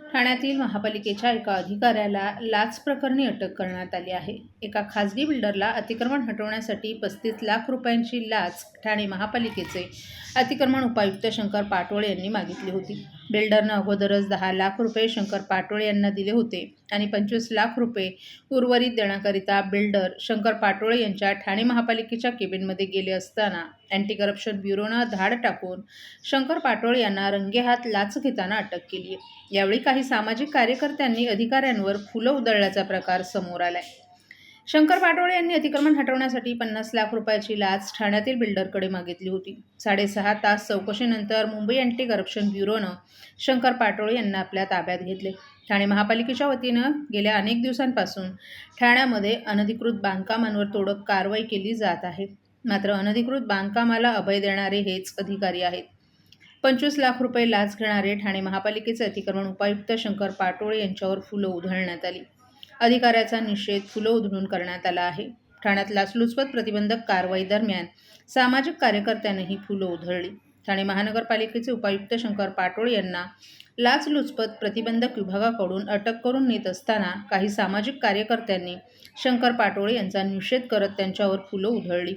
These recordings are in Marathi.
ठाण्यातील महापालिकेच्या एका अधिकाऱ्याला लाच प्रकरणी अटक करण्यात आली आहे. एका खासगी बिल्डरला अतिक्रमण हटवण्यासाठी पस्तीस लाख रुपयांची लाच ठाणे महापालिकेचे अतिक्रमण उपायुक्त शंकर पाटोळे यांनी मागितली होती. बिल्डरनं अगोदरच दहा लाख रुपये शंकर पाटोळे यांना दिले होते आणि पंचवीस लाख रुपये उर्वरित देण्याकरिता बिल्डर शंकर पाटोळे यांच्या ठाणे महापालिकेच्या केबिनमध्ये गेले असताना अँटी करप्शन ब्युरोनं धाड टाकून शंकर पाटोळे यांना रंगेहात लाच घेताना अटक केली यावेळी काही सामाजिक कार्यकर्त्यांनी अधिकाऱ्यांवर फुलं उधळल्याचा प्रकार समोर आलाय. शंकर पाटोळे यांनी अतिक्रमण हटवण्यासाठी पन्नास लाख रुपयाची लाच ठाण्यातील बिल्डरकडे मागितली होती. साडेसहा तास चौकशीनंतर मुंबई अँटी करप्शन ब्युरोनं शंकर पाटोळे यांना आपल्या ताब्यात घेतले. ठाणे महापालिकेच्या वतीनं गेल्या अनेक दिवसांपासून ठाण्यामध्ये अनधिकृत बांधकामांवर तोडक कारवाई केली जात आहे. मात्र अनधिकृत बांधकामाला अभय देणारे हेच अधिकारी आहेत. पंचवीस लाख रुपये लाच घेणारे ठाणे महापालिकेचे अतिक्रमण उपायुक्त शंकर पाटोळे यांच्यावर फुलं उधळण्यात आली. अधिकाऱ्याचा निषेध फुलं उधळून करण्यात आला आहे. ठाण्यात लाचलुचपत प्रतिबंधक कारवाई दरम्यान सामाजिक कार्यकर्त्यांनीही फुलं उधळली. ठाणे महानगरपालिकेचे उपायुक्त शंकर पाटोळे यांना लाचलुचपत प्रतिबंधक विभागाकडून अटक करून नेत असताना काही सामाजिक कार्यकर्त्यांनी शंकर पाटोळे यांचा निषेध करत त्यांच्यावर फुलं उधळली.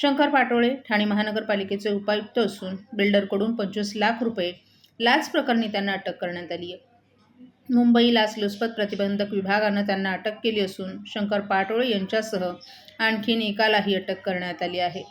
शंकर पाटोळे ठाणे महानगरपालिकेचे उपायुक्त असून बिल्डरकडून पंचवीस लाख रुपये लाच प्रकरणी त्यांना अटक करण्यात आली आहे. मुंबई लाचलुचपत प्रतिबंधक विभागानं त्यांना अटक केली असून शंकर पाटोळे यांच्यासह आणखीन एकालाही अटक करण्यात आली आहे.